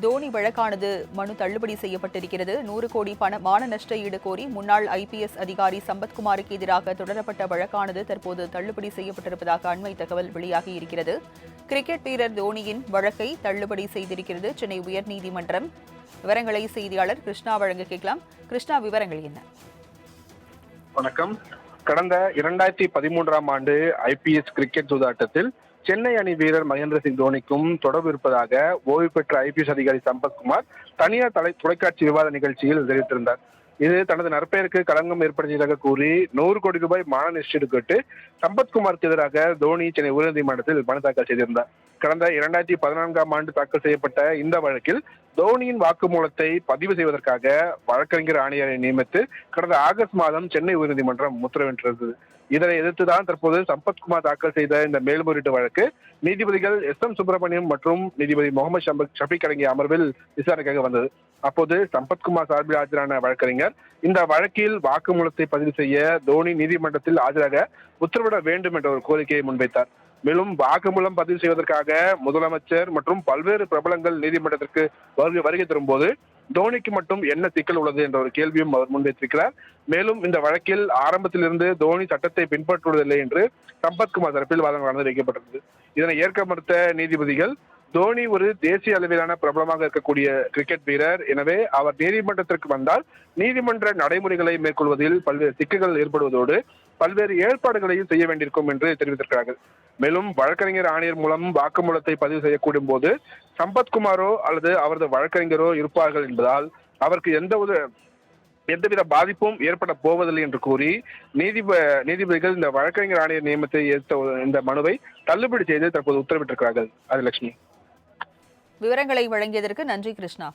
தோனி வழக்கானது மனு தள்ளுபடி செய்யப்பட்டிருக்கிறது. நூறு கோடி பண மான நஷ்ட ஈடு கோரி முன்னாள் ஐபிஎஸ் அதிகாரி சம்பத்குமாருக்கு எதிராக தொடரப்பட்ட வழக்கானது தற்போது தள்ளுபடி செய்யப்பட்டிருப்பதாக அண்மை தகவல் வெளியாகி இருக்கிறது. கிரிக்கெட் வீரர் தோனியின் வழக்கை தள்ளுபடி செய்திருக்கிறது சென்னை உயர்நீதிமன்றம். விவரங்களை செய்தியாளர் கிருஷ்ணா வழங்க கேட்கலாம். கிருஷ்ணா விவரங்கள் என்ன? வணக்கம். கடந்த இரண்டாயிரத்தி பதிமூன்றாம் ஆண்டு ஐபிஎஸ் கிரிக்கெட் சூதாட்டத்தில் சென்னை அணி வீரர் மகேந்திர சிங் தோனிக்கும் தொடர்பு இருப்பதாக ஓய்வு பெற்ற ஐபிஎஸ் அதிகாரி சம்பத்குமார் தனியார் தலை தொலைக்காட்சி விவாத நிகழ்ச்சியில் தெரிவித்திருந்தார். இது தனது நற்பெயருக்கு களங்கம் ஏற்படுத்தியதாக கூறி நூறு கோடி ரூபாய் மான நிஷ்டீடு கேட்டு சம்பத்குமாருக்கு எதிராக தோனி சென்னை உயர்நீதிமன்றத்தில் மனு தாக்கல் செய்திருந்தார். கடந்த இரண்டாயிரத்தி பதினான்காம் ஆண்டு தாக்கல் செய்யப்பட்ட இந்த வழக்கில் தோனியின் வாக்குமூலத்தை பதிவு செய்வதற்காக வழக்கறிஞர் ஆணையரை நியமித்து கடந்த ஆகஸ்ட் மாதம் சென்னை உயர்நீதிமன்றம் உத்தரவிட்டிருந்தது. இதனை எதிர்த்துதான் தற்போது சம்பத்குமார் தாக்கல் செய்த இந்த மேல்முறையீட்டு வழக்கு நீதிபதிகள் எஸ் எம் சுப்பிரமணியம் மற்றும் நீதிபதி முகமது ஷபீக் அடங்கிய அமர்வில் விசாரணைக்காக வந்தது. அப்போது சம்பத்குமார் சார்பில் ஆஜரான வழக்கறிஞர் இந்த வழக்கில் வாக்குமூலத்தை பதிவு செய்ய தோனி நீதிமன்றத்தில் ஆஜராக உத்தரவிட வேண்டும் என்ற ஒரு கோரிக்கையை முன்வைத்தார். மேலும் வாக்குமூலம் பதிவு செய்வதற்காக முதலமைச்சர் மற்றும் பல்வேறு பிரபலங்கள் நீதிமன்றத்திற்கு வருகை வருகை தரும்போது தோனிக்கு மட்டும் என்ன சிக்கல் உள்ளது என்ற ஒரு கேள்வியும் அவர் முன்வைத்திருக்கிறார். மேலும் இந்த வழக்கில் ஆரம்பத்திலிருந்து தோனி சட்டத்தை பின்பற்றுவதில்லை என்று சம்பத்குமார் தரப்பில் வாதங்கள் நடந்து வைக்கப்பட்டிருந்தது. இதனை ஏற்க மறுத்த நீதிபதிகள் தோனி ஒரு தேசிய அளவிலான பிரபலமாக இருக்கக்கூடிய கிரிக்கெட் வீரர். எனவே அவர் நீதிமன்றத்திற்கு வந்தால் நீதிமன்ற நடைமுறைகளை மேற்கொள்வதில் பல்வேறு சிக்கல்கள் ஏற்படுவதோடு பல்வேறு ஏற்பாடுகளையும் செய்ய வேண்டியிருக்கும் என்று தெரிவித்திருக்கிறார்கள். மேலும் வழக்கறிஞர் ஆணையர் மூலம் வாக்குமூலத்தை பதிவு செய்யக்கூடும் போது சம்பத்குமாரோ அல்லது அவரது வழக்கறிஞரோ இருப்பார்கள் என்பதால் அவருக்கு எந்த ஒரு எந்தவித பாதிப்பும் ஏற்பட போவதில்லை என்று கூறி நீதிப நீதிபதிகள் இந்த வழக்கறிஞர் ஆணையர் நியமனத்தை ஏற்ற இந்த மனுவை தள்ளுபடி செய்து தற்போது உத்தரவிட்டிருக்கிறார்கள். அது லட்சுமி விவரங்களை வழங்கியதற்கு நன்றி கிருஷ்ணா.